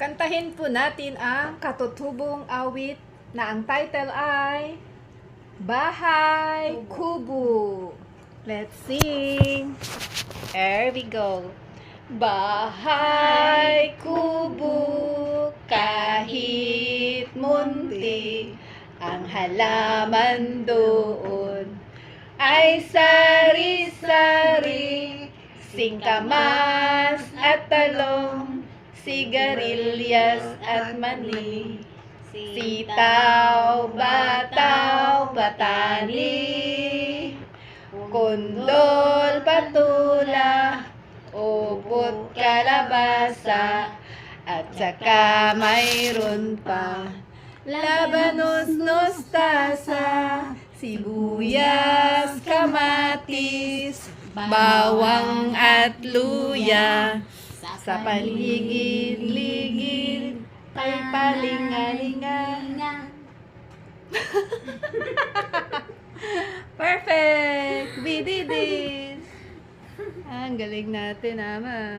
Kantahin po natin ang katutubong awit na ang title ay Bahay Kubo. Let's sing. There we go. Bahay kubo kahit munti ang halaman doon ay sari-sari singkamas at talong sigarilyas at mani sitaw, bataw, batani. Kondol, patula. Upot, kalabasa. At saka mayroon pa labanos, nostasa. Sibuyas, kamatis. Bawang at luya sa paligid-ligid ay palingalingan. Perfect! We did it! Ang galing natin, Ama.